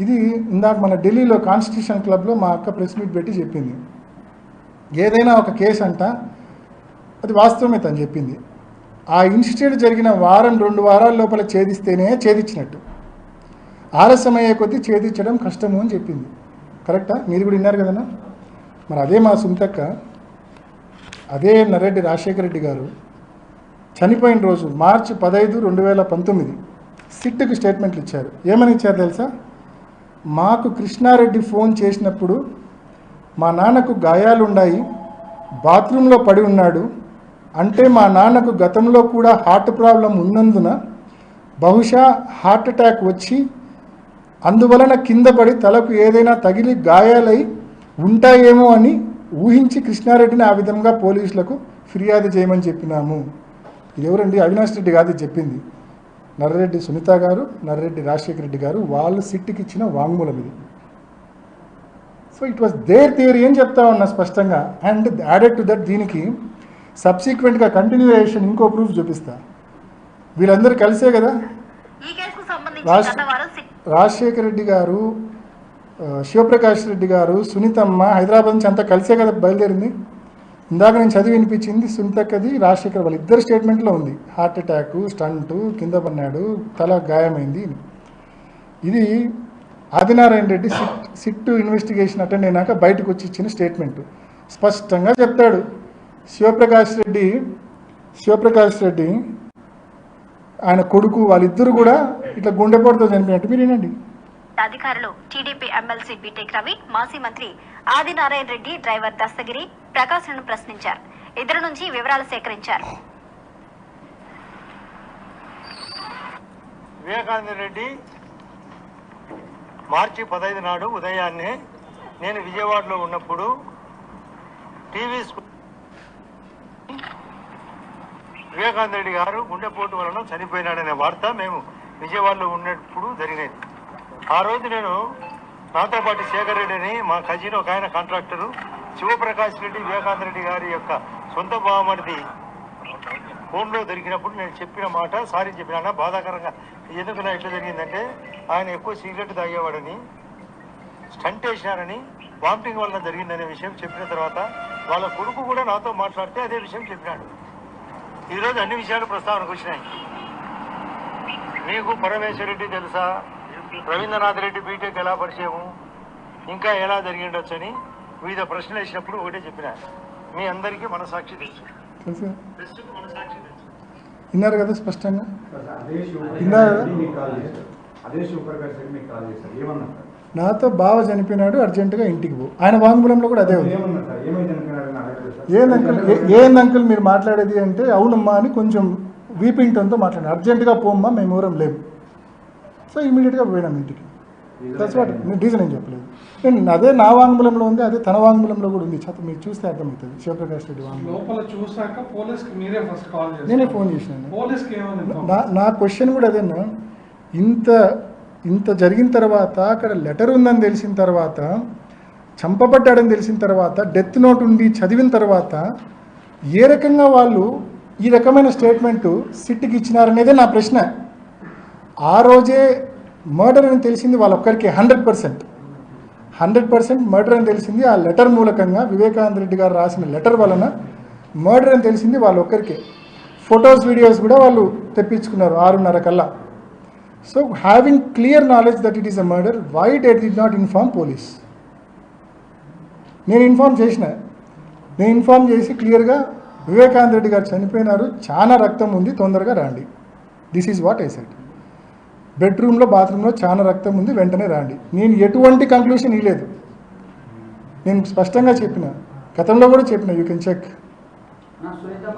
ఇది ఇందాక మన ఢిల్లీలో కాన్స్టిట్యూషన్ క్లబ్లో మా అక్క ప్రెస్ మీట్ పెట్టి చెప్పింది. ఏదైనా ఒక కేసు అంట అది వాస్తవమే తను చెప్పింది. ఆ ఇన్స్టిట్యూట్ జరిగిన వారం రెండు వారాల లోపల ఛేదిస్తేనే ఛేదించినట్టు. ఆలస్యం అయ్యే కొద్దీ ఛేదించడం కష్టము అని చెప్పింది. కరెక్టా? మీరు కూడా విన్నారు కదన్నా? మరి అదే మా సుంతక్క అదే నరెడ్డి రాజశేఖర రెడ్డి గారు చనిపోయిన రోజు మార్చి పదహైదు రెండు వేల పంతొమ్మిది సిట్కి స్టేట్మెంట్లు ఇచ్చారు. ఏమని ఇచ్చారు తెలుసా? మాకు కృష్ణారెడ్డి ఫోన్ చేసినప్పుడు మా నాన్నకు గాయాలున్నాయి బాత్రూంలో పడి ఉన్నాడు. అంటే మా నాన్నకు గతంలో కూడా హార్ట్ ప్రాబ్లం ఉన్నందున బహుశా హార్ట్ అటాక్ వచ్చి అందువలన కింద పడి తలకు ఏదైనా తగిలి గాయాలై ఉంటాయేమో అని ఊహించి కృష్ణారెడ్డిని ఆ విధంగా పోలీసులకు ఫిర్యాదు చేయమని చెప్పినాము. ఇది ఎవరండి అవినాష్ రెడ్డి కాదు చెప్పింది. నర్రెడ్డి సునీత గారు నర్రెడ్డి రాజశేఖర రెడ్డి గారు వాళ్ళు సిట్టికి ఇచ్చిన వాంగ్మూలం ఇది. So it was their theory అని చెప్తా ఉన్నా స్పష్టంగా. అండ్ యాడెడ్ టు దట్ దీనికి సబ్సిక్వెంట్గా కంటిన్యూయేషన్ ఇంకో ప్రూఫ్ చూపిస్తా. వీళ్ళందరూ కలిసే కదా? రాజశేఖర రెడ్డి గారు శివప్రకాష్ రెడ్డి గారు సునీతమ్మ హైదరాబాద్ నుంచి అంతా కలిసే కదా బయలుదేరింది? ఇందాక నేను చదివి వినిపించింది సునీతక్కది రాజశేఖర్ వాళ్ళ ఇద్దరు స్టేట్మెంట్లో ఉంది. హార్ట్ అటాక్ స్టంటు కింద పడినాడు తల గాయమైంది ఇది Adinarayana Reddy SIT SIT investigation attend అయినాక బయటకు వచ్చి ఇచ్చిన స్టేట్మెంట్. స్పష్టంగా చెప్తాడు. శివప్రకాష్ రెడ్డి శివప్రకాష్ రెడ్డి ఆయన కొడుకు వాళ్ళిద్దరు కూడా ఇట్లా గుండెపోటుతో చనిపోయినట్టు మీరు అధికారులు టీడీపీ ఎమ్మెల్సీ బీటెక్ రవి మాజీ మంత్రి ఆదినారాయణ రెడ్డి డ్రైవర్ దస్తగిరి ప్రకాశ్ను ప్రశ్నించారు. ఇద్దరు నుంచి వివరాలు సేకరించారు. వివేకానంద రెడ్డి మార్చి పదహైదు నాడు ఉదయాన్నే నేను విజయవాడలో ఉన్నప్పుడు టీవీ స్కూ- వివేకానంద రెడ్డి గారు గుండెపోటు వలన చనిపోయినాడనే వార్త మేము విజయవాడలో ఉన్నప్పుడు జరిగినది. ఆ రోజు నేను నాతో పాటు శేఖర్ రెడ్డి అని మా కజిన్ ఒక ఆయన కాంట్రాక్టరు శివప్రకాష్ రెడ్డి వివేకాంత రెడ్డి గారి యొక్క సొంత బావమరిది ఫోన్లో దొరికినప్పుడు నేను చెప్పిన మాట సారీ చెప్పినా బాధాకరంగా. ఎందుకు నా ఇట్లా జరిగిందంటే ఆయన ఎక్కువ సిగరెట్ తాగేవాడని స్టంట్ వేసినారని వామిటింగ్ వల్ల జరిగిందనే విషయం చెప్పిన తర్వాత వాళ్ళ కొడుకు కూడా నాతో మాట్లాడితే అదే విషయం చెప్పినాడు. ఈరోజు అన్ని విషయాలు ప్రస్తావనకు వచ్చినాయి. మీకు పరమేశ్వరరెడ్డి తెలుసా? రవీంద్రనాథ్ రెడ్డి బీటెక్ ఎలా పరిచయము? ఇంకా ఎలా జరిగిండొచ్చని వివిధ ప్రశ్నలు వేసినప్పుడు ఒకటే చెప్పిన. మీ అందరికీ మనసాక్షి తెలుసు. తెలుసా. విన్నారు కదా స్పష్టంగా? నాతో బావ చనిపోయినాడు అర్జెంటుగా ఇంటికి పో. ఆయన వాంగ్మూలంలో కూడా అదే ఉంది. ఏ- అంకుల్ మీరు మాట్లాడేది అంటే అవునమ్మా అని కొంచెం వీపింగ్ టోన్తో మాట్లాడారు అర్జెంటుగా పోమ్మా మేము ఊరం లేము సో ఇమీడియట్గా పోయినాం ఇంటికి. దట్స్ వాట్ రీజన్ ఏం చెప్పలేదు. నేను అదే నా వాంగ్మూలంలో ఉంది అదే తన వాంగ్మూలంలో కూడా ఉంది. చదువు మీరు చూస్తే అర్థమవుతుంది. శివప్రకాష్ రెడ్డి లోపల చూసాక పోలీస్కి మీరే ఫస్ట్ కాల్ నేనే ఫోన్ చేసినాను పోలీస్కి ఏమని inform నా నా క్వశ్చన్ కూడా అదేనా ఇంత ఇంత జరిగిన తర్వాత అక్కడ లెటర్ ఉందని తెలిసిన తర్వాత చంపబడ్డాడని తెలిసిన తర్వాత డెత్ నోట్ ఉండి చదివిన తర్వాత ఏ రకంగా వాళ్ళు ఈ రకమైన స్టేట్మెంటు సిట్కి ఇచ్చినారనేదే నా ప్రశ్న. ఆ రోజే మర్డర్ అని తెలిసింది వాళ్ళొక్కరికి hundred percent hundred percent murder అని తెలిసింది ఆ లెటర్ మూలకంగా వివేకానంద రెడ్డి గారు రాసిన లెటర్ వలన మర్డర్ అని తెలిసింది వాళ్ళొక్కరికే. ఫొటోస్ వీడియోస్ కూడా వాళ్ళు తెప్పించుకున్నారు ఆరున్నర కల్లా. So having clear knowledge that it is a murder why did they not inform police నేను ఇన్ఫార్మ్ చేసిన. నేను ఇన్ఫార్మ్ చేసి క్లియర్గా వివేకానంద రెడ్డి గారు చనిపోయినారు చాలా రక్తం ఉంది తొందరగా రండి. This is what I said బెడ్రూమ్లో బాత్రూంలో చాలా రక్తం ఉంది వెంటనే రాండి. నేను ఎటువంటి కంక్లూషన్ ఇవ్వలేదు నేను స్పష్టంగా చెప్పిన గతంలో కూడా చెప్పిన యూ కెన్ చెక్